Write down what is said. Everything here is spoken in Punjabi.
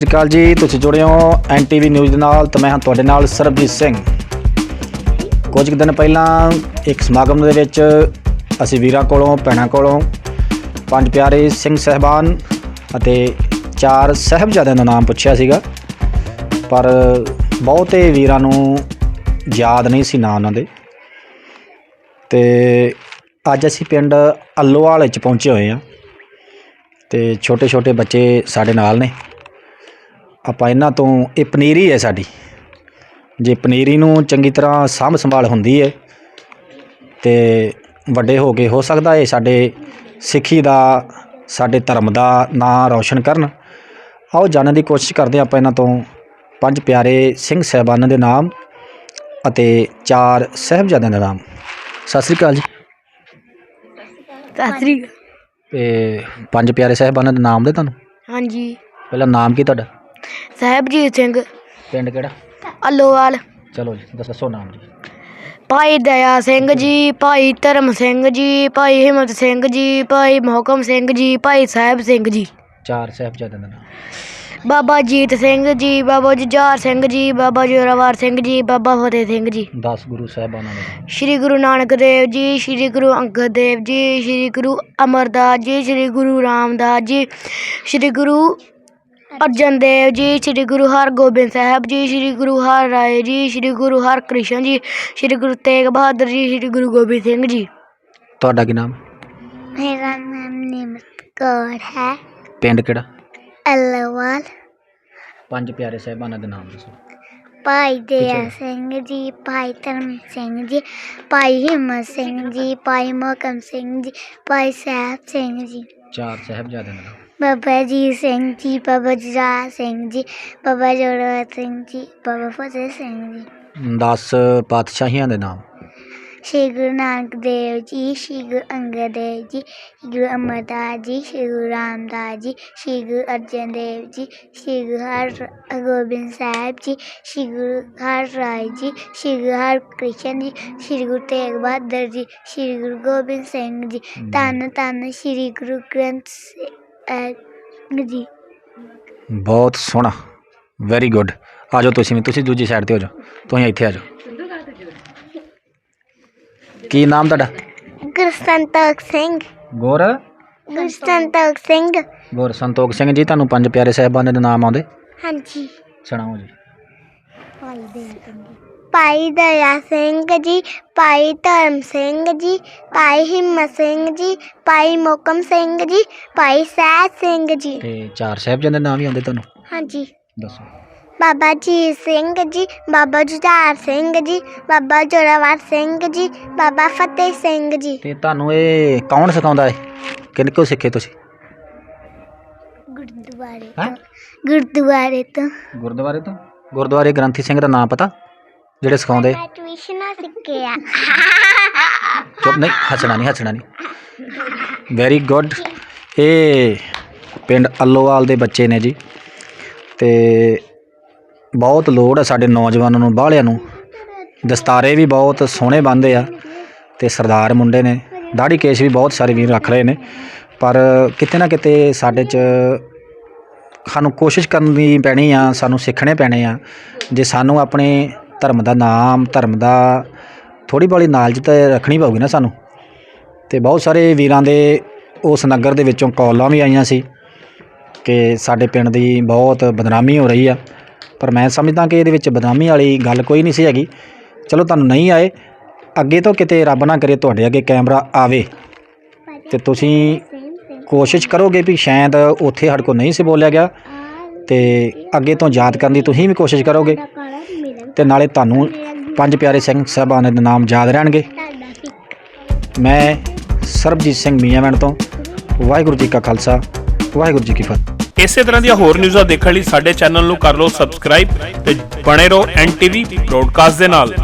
ਸਤਿ ਸ਼੍ਰੀ ਅਕਾਲ ਜੀ, ਤੁਸੀਂ ਜੁੜੇ ਹੋ ਐਨਟੀਵੀ ਨਿਊਜ਼ ਦੇ ਨਾਲ ਤੇ ਮੈਂ ਹਾਂ ਤੁਹਾਡੇ ਨਾਲ ਸਰਬਜੀਤ ਸਿੰਘ। ਕੁਝ ਕੁ ਦਿਨ ਪਹਿਲਾਂ ਇੱਕ ਸਮਾਗਮ ਦੇ ਵਿੱਚ ਅਸੀਂ ਵੀਰਾਂ ਕੋਲੋਂ, ਭੈਣਾਂ ਕੋਲੋਂ ਪੰਜ ਪਿਆਰੇ ਸਿੰਘ ਸਹਿਬਾਨ ਅਤੇ ਚਾਰ ਸਾਹਿਬਜ਼ਾਦਿਆਂ ਦਾ ਨਾਮ ਪੁੱਛਿਆ ਸੀਗਾ। ਪਰ ਬਹੁਤੇ ਵੀਰਾਂ ਨੂੰ ਯਾਦ ਨਹੀਂ ਸੀ ਨਾਂ ਉਹਨਾਂ ਦੇ। ਤੇ ਅੱਜ ਅਸੀਂ ਪਿੰਡ ਅੱਲੋਵਾਲ ਵਿੱਚ ਪਹੁੰਚੇ ਹੋਏ ਹਾਂ ਤੇ ਛੋਟੇ ਛੋਟੇ ਬੱਚੇ ਸਾਡੇ ਨਾਲ ਨੇ। ਆਪਾਂ ਇਹਨਾਂ ਤੋਂ ਇਹ ਪਨੀਰੀ ਹੈ ਸਾਡੀ। ਜੇ ਪਨੀਰੀ ਨੂੰ ਚੰਗੀ ਤਰ੍ਹਾਂ ਸਾਂਭ ਸੰਭਾਲ ਹੁੰਦੀ ਹੈ ਤੇ ਵੱਡੇ ਹੋ ਕੇ ਹੋ ਸਕਦਾ ਹੈ ਸਾਡੇ ਸਿੱਖੀ ਦਾ ਸਾਡੇ ਧਰਮ ਦਾ ਨਾਂ ਰੌਸ਼ਨ ਕਰਨ। ਆਓ ਜਾਣਨ ਦੀ ਕੋਸ਼ਿਸ਼ ਕਰਦੇ ਆਪਾਂ ਇਹਨਾਂ ਤੋਂ। ਪੰਜ ਪਿਆਰੇ ਸਿੰਘ ਸਹਿਬਾਨਾਂ ਦੇ ਨਾਮ ਅਤੇ ਚਾਰ ਸਾਹਿਬਜ਼ਾਦਿਆਂ ਦੇ ਨਾਮ। ਸਤਿ ਸ੍ਰੀ ਅਕਾਲ ਜੀ। ਸਤਿ ਸ੍ਰੀ ਅਕਾਲ। ਤੇ ਪੰਜ ਪਿਆਰੇ ਸਾਹਿਬਾਨਾਂ ਦੇ ਨਾਮ ਦੇ ਤੁਹਾਨੂੰ? ਹਾਂਜੀ। ਪਹਿਲਾਂ ਨਾਮ ਕੀ ਤੁਹਾਡਾ? ਸਾਹਿਬਜੀਤ ਸਿੰਘ। ਪਿੰਡ ਕਿਹੜਾ? ਅਲੋਵਾਲ। ਚਲੋ ਜੀ ਦੱਸੋ ਨਾਮ ਜੀ। ਭਾਈ ਦਇਆ ਸਿੰਘ ਜੀ ਭਾਈ ਧਰਮ ਸਿੰਘ ਜੀ ਭਾਈ ਹਿੰਮਤ ਸਿੰਘ ਜੀ ਭਾਈ ਮੋਹਕਮ ਸਿੰਘ ਜੀ ਭਾਈ ਸਾਹਿਬ ਸਿੰਘ ਜੀ। ਚਾਰ ਸਾਹਿਬਜ਼ਾਦਿਆਂ ਦਾ ਨਾਮ। ਬਾਬਾ ਜੀਤ ਸਿੰਘ ਜੀ ਬਾਬਾ ਜੁਝਾਰ ਸਿੰਘ ਜੀ ਬਾਬਾ ਜੋਰਾਵਰ ਸਿੰਘ ਜੀ ਬਾਬਾ ਫਤਿਹ ਸਿੰਘ ਜੀ। 10 ਗੁਰੂ ਸਾਹਿਬਾਨਾਂ ਦੇ ਨਾਮ। ਸ਼੍ਰੀ ਗੁਰੂ ਨਾਨਕ ਦੇਵ ਜੀ ਸ਼੍ਰੀ ਗੁਰੂ ਅੰਗਦ ਦੇਵ ਜੀ ਸ਼੍ਰੀ ਗੁਰੂ ਅਮਰਦਾਸ ਜੀ ਸ਼੍ਰੀ ਗੁਰੂ ਰਾਮਦਾਸ ਜੀ ਸ਼੍ਰੀ ਗੁਰੂ ਅਰਜਨ ਦੇਵ ਜੀ ਸ਼੍ਰੀ ਗੁਰੂ ਹਰਗੋਬਿੰਦ ਸਾਹਿਬ ਜੀ ਸ਼੍ਰੀ ਗੁਰੂ ਹਰ ਰਾਏ ਜੀ ਸ਼੍ਰੀ ਗੁਰੂ ਹਰਕ੍ਰਿਸ਼ਨ ਜੀ ਸ਼੍ਰੀ ਗੁਰੂ ਤੇਗ ਬਹਾਦਰ ਜੀ ਸ਼੍ਰੀ ਗੁਰੂ ਗੋਬਿੰਦ ਸਿੰਘ ਜੀ ਤੁਹਾਡਾ ਕੀ ਨਾਮ ਮੇਰਾ ਨਾਮ ਨਿਮਤ ਕੌਰ ਹੈ ਪਿੰਡ ਕਿਹੜਾ ਅਲਵਾਲ ਪੰਜ ਪਿਆਰੇ ਸਾਹਿਬਾਨਾਂ ਦੇ ਨਾਮ ਦੱਸੋ ਭਾਈ ਦਇਆ ਪਿੱਛੇ। ਸਿੰਘ ਜੀ ਭਾਈ ਧਰਮ ਸਿੰਘ ਜੀ ਭਾਈ ਹਿੰਮਤ ਸਿੰਘ ਜੀ ਭਾਈ ਮੋਹਕਮ ਸਿੰਘ ਜੀ ਭਾਈ ਸਾਹਿਬ ਸਿੰਘ ਜੀ ਚਾਰ ਸਾਹਿਬਜ਼ਾਦਿਆਂ ਦੇ ਨਾਮ ਬਾਬਾ ਜੀ ਸਿੰਘ ਜੀ ਬਾਬਾ ਜੁਝਾਰ ਸਿੰਘ ਜੀ ਬਾਬਾ ਜੋਰਾਵਰ ਸਿੰਘ ਜੀ ਬਾਬਾ ਫਤਿਹ ਸਿੰਘ ਜੀ 10 ਪਾਤਸ਼ਾਹੀਆਂ ਦੇ ਨਾਮ ਸ਼੍ਰੀ ਗੁਰੂ ਨਾਨਕ ਦੇਵ ਜੀ ਸ਼੍ਰੀ ਗੁਰੂ ਅੰਗਦ ਦੇਵ ਜੀ ਸ਼੍ਰੀ ਗੁਰੂ ਅਮਰਦਾਸ ਜੀ ਸ਼੍ਰੀ ਗੁਰੂ ਰਾਮਦਾਸ ਜੀ ਸ਼੍ਰੀ ਗੁਰੂ ਅਰਜਨ ਦੇਵ ਜੀ ਸ਼੍ਰੀ ਗੁਰੂ ਹਰਗੋਬਿੰਦ ਸਾਹਿਬ ਜੀ ਸ਼੍ਰੀ ਗੁਰੂ ਹਰ ਰਾਏ ਜੀ ਸ਼੍ਰੀ ਗੁਰੂ ਹਰਕ੍ਰਿਸ਼ਨ ਜੀ ਸ਼੍ਰੀ ਗੁਰੂ ਤੇਗ ਬਹਾਦਰ ਜੀ ਸ਼੍ਰੀ ਗੁਰੂ ਗੋਬਿੰਦ ਸਿੰਘ ਜੀ ਧੰਨ ਧੰਨ ਸ਼੍ਰੀ ਗੁਰੂ ਗ੍ਰੰਥ ਸਾਹਿਬ ਜੀ ਬਹੁਤ ਸੋਹਣਾ। ਵੈਰੀ ਗੁੱਡ ਆ ਜਾਓ ਤੁਸੀਂ ਵੀ ਤੁਸੀਂ ਦੂਜੀ ਸਾਈਡ ਤੇ ਹੋ ਜਾਓ। ਤੁਸੀਂ ਇੱਥੇ ਆ ਜਾਓ। ਕੀ ਨਾਮ ਤੁਹਾਡਾ? ਗੁਰੂ ਸੰਤੋਖ ਸਿੰਘ। ਗੁਰ? ਗੁਰੂ ਸੰਤੋਖ ਸਿੰਘ। ਗੁਰ ਸੰਤੋਖ ਸਿੰਘ ਜੀ ਤੁਹਾਨੂੰ ਪੰਜ ਪਿਆਰੇ ਸਾਹਿਬਾਨਾਂ ਦੇ ਨਾਮ ਆਉਂਦੇ। ਹਾਂਜੀ। ਸੁਣਾਓ ਜੀ। ਭਾਈ ਦਇਆ ਸਿੰਘ ਜੀ ਭਾਈ ਧਰਮ ਸਿੰਘ ਜੀ ਭਾਈ ਹਿੰਮਤ ਸਿੰਘ ਜੀ ਭਾਈ ਮੋਕਮ ਸਿੰਘ ਜੀ ਭਾਈ ਸਹਿਜ ਸਿੰਘ ਜੀ। ਤੇ ਚਾਰ ਸਾਹਿਬਜ਼ਾਦਿਆਂ ਦੇ ਨਾਮ ਵੀ ਆਉਂਦੇ ਤੁਹਾਨੂੰ? ਹਾਂਜੀ। ਦੱਸੋ। ਬਾਬਾ ਜੀ ਸਿੰਘ ਜੀ ਬਾਬਾ ਜੁਝਾਰ ਸਿੰਘ ਜੀ ਬਾਬਾ ਜੋਰਾਵਰ ਸਿੰਘ ਜੀ ਬਾਬਾ ਫਤਿਹ ਸਿੰਘ ਜੀ। ਤੇ ਤੁਹਾਨੂੰ ਇਹ ਕੌਣ ਸਿਖਾਉਂਦਾ ਹੈ ਕਿਹਨੇ ਕੋ ਸਿੱਖੇ ਤੁਸੀਂ? ਗੁਰਦੁਆਰੇ ਹੈਂ? ਗੁਰਦੁਆਰੇ ਤੋਂ। ਗੁਰਦੁਆਰੇ ਤੋਂ? ਗੁਰਦੁਆਰੇ ਗ੍ਰੰਥੀ ਸਿੰਘ ਦਾ ਨਾਮ ਪਤਾ? ਜਿਹੜੇ ਸਿਖਾਉਂਦੇ। ਮੈਂ ਟਿਊਸ਼ਨਾਂ ਸਿੱਖਿਆ ਚੁੱਪ ਨਹੀਂ ਹੱਸਣਾ ਨਹੀਂ ਹੱਸਣਾ ਨਹੀਂ। ਵੈਰੀ ਗੁੱਡ ਇਹ ਪਿੰਡ ਅੱਲੋਵਾਲ ਦੇ ਬੱਚੇ ਨੇ ਜੀ। ਤੇ ਬਹੁਤ ਲੋੜ ਹੈ ਸਾਡੇ ਨੌਜਵਾਨਾਂ ਨੂੰ ਬਾਹਲਿਆਂ ਨੂੰ। ਦਸਤਾਰੇ ਵੀ ਬਹੁਤ ਸੋਹਣੇ ਬੰਨ੍ਹਦੇ ਆ। ਤੇ ਸਰਦਾਰ ਮੁੰਡੇ ਨੇ। ਦਾੜੀ ਕੇਸ ਵੀ ਬਹੁਤ ਸਾਰੇ ਵੀਰ ਰੱਖ ਰਹੇ ਨੇ। ਪਰ ਕਿਤੇ ਨਾ ਕਿਤੇ ਸਾਡੇ 'ਚ ਸਾਨੂੰ ਕੋਸ਼ਿਸ਼ ਕਰਨੀ ਪੈਣੀ ਆ ਸਾਨੂੰ ਸਿੱਖਣੇ ਪੈਣੇ ਆ। ਜੇ ਸਾਨੂੰ ਆਪਣੇ ਧਰਮ ਦਾ ਨਾਮ, ਧਰਮ ਦਾ ਥੋੜੀ ਬੜੀ ਨਾਲਜ ਤਾਂ ਰੱਖਣੀ ਪਊਗੀ ਨਾ ਸਾਨੂੰ। ਤੇ ਬਹੁਤ ਸਾਰੇ ਵੀਰਾਂ ਦੇ ਉਸ ਨਗਰ ਦੇ ਵਿੱਚੋਂ ਕਾਲਾਂ ਵੀ ਆਈਆਂ ਸੀ ਕਿ ਸਾਡੇ ਪਿੰਡ ਦੀ ਬਹੁਤ ਬਦਨਾਮੀ ਹੋ ਰਹੀ ਆ। ਪਰ ਮੈਂ ਸਮਝਦਾ ਕਿ ਇਹਦੇ ਵਿੱਚ ਬਦਨਾਮੀ ਵਾਲੀ ਗੱਲ ਕੋਈ ਨਹੀਂ ਸੀ ਹੈਗੀ। ਚਲੋ ਤੁਹਾਨੂੰ ਨਹੀਂ ਆਏ, ਅੱਗੇ ਤੋਂ ਕਿਤੇ ਰੱਬ ਨਾ ਕਰੇ ਤੁਹਾਡੇ ਅੱਗੇ ਕੈਮਰਾ ਆਵੇ। ਤੇ ਤੁਸੀਂ ਕੋਸ਼ਿਸ਼ ਕਰੋਗੇ ਵੀ ਸ਼ਾਇਦ ਉੱਥੇ ਸਾਡੇ ਕੋਲ ਨਹੀਂ ਸੀ ਬੋਲਿਆ ਗਿਆ। ਤੇ ਅੱਗੇ ਤੋਂ ਯਾਦ ਕਰਨ ਦੀ ਤੁਸੀਂ ਵੀ ਕੋਸ਼ਿਸ਼ ਕਰੋਗੇ। ਤੇ ਨਾਲੇ ਤੁਹਾਨੂੰ ਪੰਜ ਪਿਆਰੇ ਸਿੰਘ ਸਾਹਿਬਾਨ ਦੇ ਨਾਮ ਯਾਦ ਰਹਿਣਗੇ। ਮੈਂ ਸਰਬਜੀਤ ਸਿੰਘ ਮੀਆਂਵਿੰਡ ਤੋਂ ਵਾਹਿਗੁਰੂ ਜੀ ਕਾ ਖਾਲਸਾ, ਵਾਹਿਗੁਰੂ ਜੀ ਕੀ ਫਤਿਹ। ਇਸੇ ਤਰ੍ਹਾਂ ਦੀਆਂ ਹੋਰ ਨਿਊਜ਼ਾਂ ਦੇਖਣ ਲਈ ਸਾਡੇ ਚੈਨਲ ਨੂੰ ਕਰ ਲਓ ਸਬਸਕ੍ਰਾਈਬ ਤੇ ਬਣੇ ਰਹੋ ਐਨਟੀਵੀ ਬ੍ਰੌਡਕਾਸਟ ਦੇ ਨਾਲ।